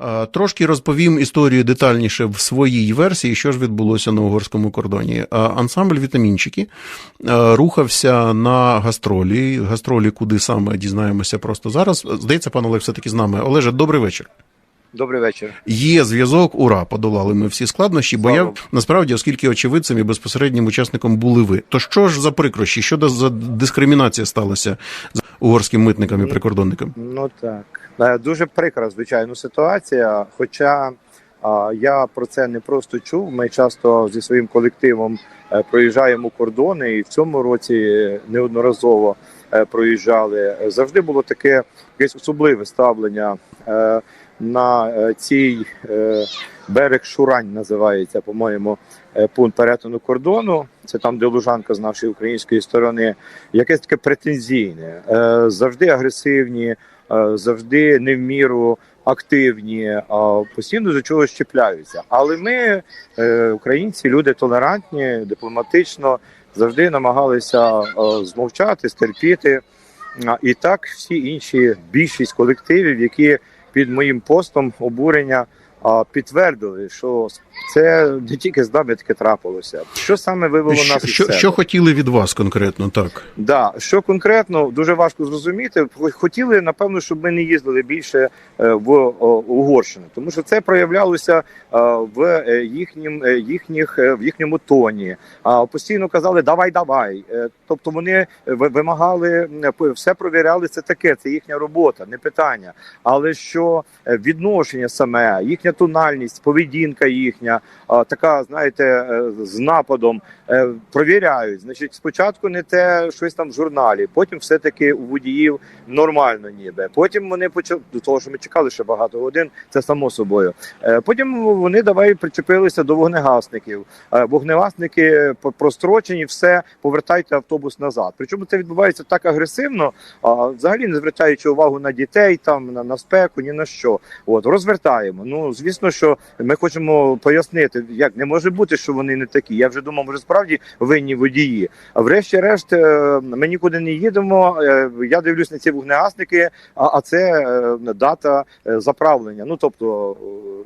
Е, Трошки розповім історію детальніше в своїй версії, що ж відбулося на угорському кордоні. Е, Ансамбль Вітамінчики е, рухався на гастролі. Гастролі, куди саме дізнаємося просто зараз. Здається, пан Олег все-таки з нами. Олеже, добрий вечір. Добрий вечір. Є зв'язок, ура, подолали ми всі складнощі, бо я насправді, оскільки очевидцем і безпосереднім учасником були ви. То що ж за прикрощі? Що за дискримінація сталася з угорським митником і прикордонником? Ну так дуже прикра, звичайно, ситуація. Хоча я про це не просто чув. Ми часто зі своїм колективом е, проїжджаємо кордони, і в цьому році неодноразово е, проїжджали. Завжди було таке якесь особливе ставлення е, на е, цій е, берег Шурань називається, по-моєму, е, пункт перетину кордону. Це там, де Лужанка з нашої української сторони, якесь таке претензійне, е, завжди агресивні, е, завжди не в міру активні, а постійно до чогось чіпляються. Але ми, е, українці, люди толерантні, дипломатично, завжди намагалися е, змовчати, стерпіти. І так всі інші більшість колективів, які під моїм постом обурення підтвердили, що це не тільки з нами таке трапилося. Що саме вивело Що, нас що, себе? що хотіли від вас конкретно? Так. Да, що конкретно дуже важко зрозуміти. Хотіли, напевно, щоб ми не їздили більше е, в Угорщину, тому що це проявлялося е, в е, їхнім е, їхніх е, в їхньому тоні. А постійно казали давай, давай. Е, Тобто вони ви- вимагали е, все провіряли. Це таке, це їхня робота, не питання. Але що е, відношення саме, їхня тональність, поведінка їхня, а, така, знаєте, е, з нападом е, провіряють. Значить, спочатку не те щось там в журналі, потім все-таки у водіїв нормально, ніби. Потім вони почали до того, що ми чекали ще багато годин, це само собою. Е, Потім вони давай причепилися до вогнегасників. Вогнегасники прострочені, все повертайте автобус назад. Причому це відбувається так агресивно, а взагалі не звертаючи увагу на дітей, там на, на спеку, ні на що. От розвертаємо. Ну звісно, що ми хочемо пояснити, як не може бути, що вони не такі. Я вже думав, може справді винні водії. А врешті-решт, е, ми нікуди не їдемо. Е, Я дивлюсь на ці вогнегасники, а, це е, дата е, заправлення. Ну тобто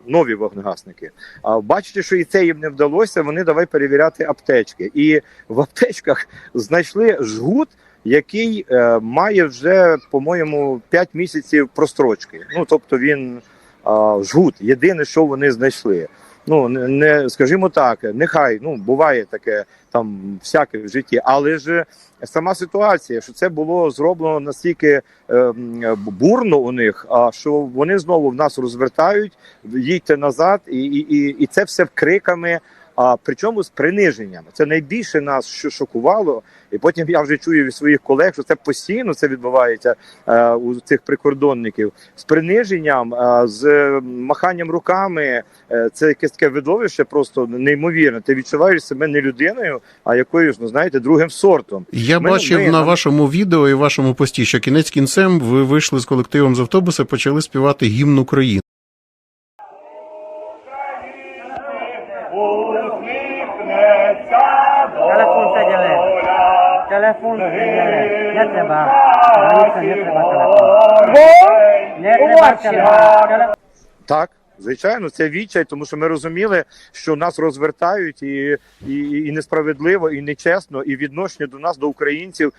е, нові вогнегасники. А бачите, що і це їм не вдалося. Вони давай перевіряти аптечки. І в аптечках знайшли жгут. Який е, має вже, по-моєму, 5 місяців прострочки. Ну тобто він а, жгут. Єдине, що вони знайшли. Ну не, скажімо так, нехай ну буває таке там всяке в житті, але ж сама ситуація, що це було зроблено настільки е, бурно у них, а що вони знову в нас розвертають, їдьте назад, і, і, і, і це все криками. А причому з приниженням. Це найбільше нас що шокувало. І потім я вже чую від своїх колег, що це постійно це відбувається е, у цих прикордонників з приниженням, е, з маханням руками. Е, це якесь таке видовище, просто неймовірне. Ти відчуваєш себе не людиною, а якоюсь, ну знаєте, другим сортом. Я Ми- бачив ми- на вашому відео і вашому пості, що кінець кінцем ви вийшли з колективом з автобуса, почали співати гімн України. Telefon tegyele. Telefon tegyele. Nie trzeba. Granica, nie trzeba telefonu. Nie trzeba. Tak? Звичайно, це відчай, тому що ми розуміли, що нас розвертають і, і, і несправедливо, і нечесно, і відношення до нас, до українців,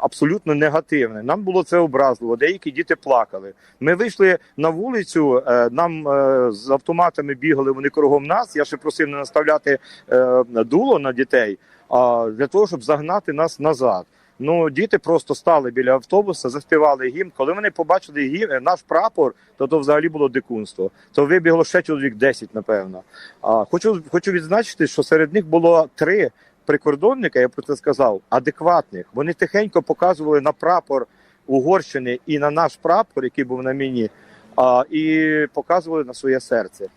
абсолютно негативне. Нам було це образливо. Деякі діти плакали. Ми вийшли на вулицю, е, нам е, з автоматами бігали вони кругом нас. Я ще просив не наставляти е, дуло на дітей, а для того, щоб загнати нас назад. Ну, діти просто стали біля автобуса, заспівали гімн. Коли вони побачили гімн, наш прапор, то то взагалі було дикунство. То вибігло ще чоловік 10, напевно. А хочу, хочу відзначити, що серед них було три прикордонника, я про це сказав, адекватних. Вони тихенько показували на прапор Угорщини і на наш прапор, який був на мені, а, і показували на своє серце.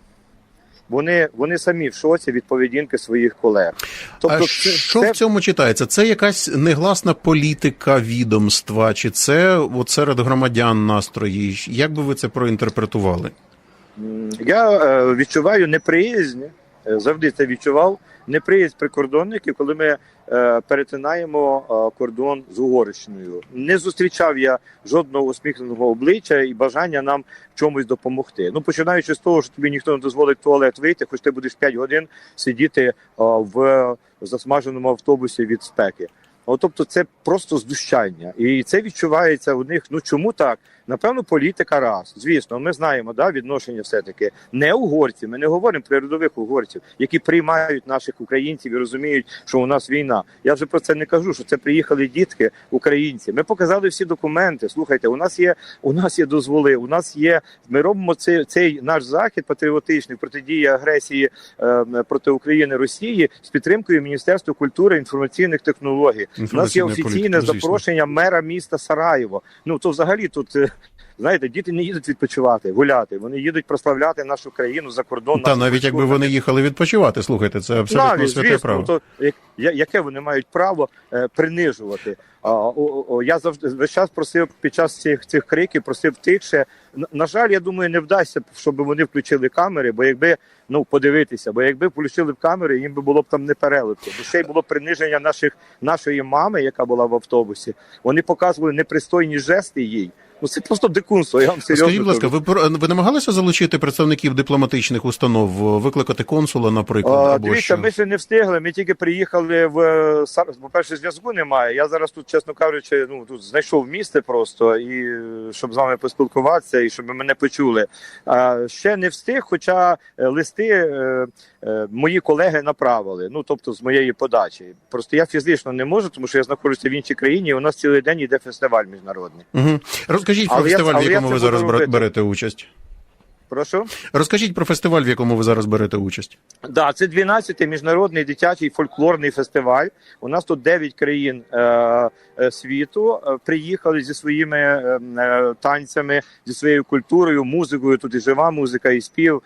Вони, вони самі в шоці від поведінки своїх колег. Тобто, а це- що це- в цьому читається? Це якась негласна політика відомства, чи це от серед громадян настрої? Як би ви це проінтерпретували? Я е, відчуваю неприязнь завжди це відчував. Неприязнь прикордонників, коли ми е, перетинаємо е, кордон з Угорщиною. Не зустрічав я жодного усміхненого обличчя і бажання нам чомусь допомогти. Ну починаючи з того, що тобі ніхто не дозволить в туалет вийти, хоч ти будеш 5 годин сидіти е, в засмаженому автобусі від спеки. От, тобто це просто знущання, і це відчувається у них. Ну чому так? Напевно, політика раз. Звісно, ми знаємо да, відношення все-таки не угорців. Ми не говоримо про рядових угорців, які приймають наших українців і розуміють, що у нас війна. Я вже про це не кажу. Що це приїхали дітки, українці. Ми показали всі документи. Слухайте, у нас є у нас є дозволи. У нас є. Ми робимо цей, цей наш захід патріотичний протидії агресії е, проти України Росії з підтримкою Міністерства культури і інформаційних технологій. У нас є офіційне політики, звісно. запрошення мера міста Сараєво. Ну то взагалі тут. Знаєте, діти не їдуть відпочивати, гуляти. Вони їдуть прославляти нашу країну за кордон. Та навіть якби вони їхали відпочивати, слухайте, це абсолютно Навіть, святе звісно, право. то як- яке вони мають право е, принижувати? А, о, о, о, я завжди весь час просив під час цих цих криків, просив тихше. На, на жаль, я думаю, не вдасться, щоб вони включили камери, бо якби ну подивитися, бо якби включили б камери, їм би було б там не переливки. Бо ще й було приниження наших нашої мами, яка була в автобусі. Вони показували непристойні жести їй. Ну це просто дикунство. Я вам серйозно Скажіть, будь ласка, ви ви намагалися залучити представників дипломатичних установ, викликати консула, наприклад, А, або Дивіться, що? ми ще не встигли. Ми тільки приїхали в е, по-перше, зв'язку немає. Я зараз тут, чесно кажучи, ну тут знайшов місце просто і е, щоб з вами поспілкуватися, і щоб мене почули. А ще не встиг, хоча е, листи е, е, мої колеги направили. Ну тобто з моєї подачі. Просто я фізично не можу, тому що я знаходжуся в іншій країні. і У нас цілий день йде фестиваль міжнародний. Угу. Розкажіть про фестиваль, в якому ви зараз бер- берете участь. Прошу. Розкажіть про фестиваль, в якому ви зараз берете участь. Да, це 12-й міжнародний дитячий фольклорний фестиваль. У нас тут 9 країн е, е, світу е, приїхали зі своїми е, е, танцями, зі своєю культурою, музикою. Тут і жива музика, і спів.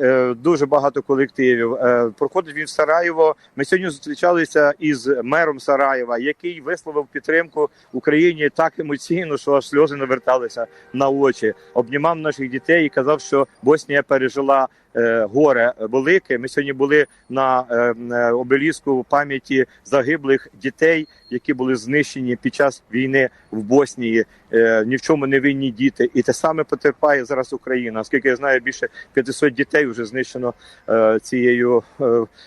Е, дуже багато колективів. Е, проходить він в Сараєво. Ми сьогодні зустрічалися із мером Сараєва, який висловив підтримку Україні так емоційно, що аж сльози наверталися на очі. Обнімав наших дітей і казав, що Боснія пережила е, горе велике. Ми сьогодні були на е, е, обеліску пам'яті загиблих дітей, які були знищені під час війни в Боснії. Ні в чому не винні діти, і те саме потерпає зараз Україна. Оскільки я знаю, більше 500 дітей вже знищено цією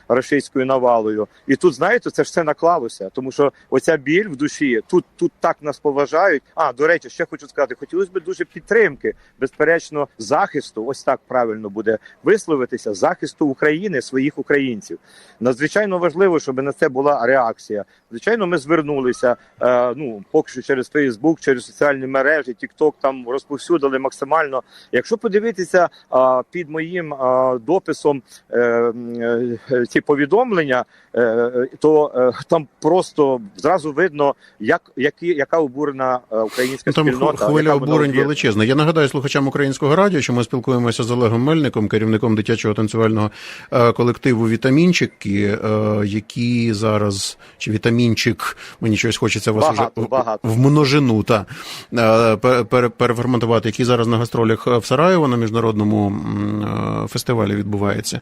рашистською навалою. І тут знаєте, це ж все наклалося, тому що оця біль в душі тут, тут так нас поважають. А до речі, ще хочу сказати, хотілося б дуже підтримки, безперечно, захисту. Ось так правильно буде висловитися захисту України, своїх українців. Надзвичайно важливо, щоб на це була реакція. Звичайно, ми звернулися. Е, ну поки що через Фейсбук, через соціальні мережі, TikTok там розповсюдили максимально. Якщо подивитися а, під моїм а, дописом е, е, е, ці повідомлення, е, е, то е, там просто зразу видно, як які, яка обурена е, українська Ну, Там спільнота. хвиля обурень величезна. Я нагадаю слухачам українського радіо, що ми спілкуємося з Олегом Мельником, керівником дитячого танцювального е, колективу Вітамінчики, е, які зараз чи вітамінчик, мені щось хочеться вас Багато, уже в- багато. в множину та е, пер- пер- переформатувати, який зараз на гастролях в Сараєво на міжнародному фестивалі відбувається.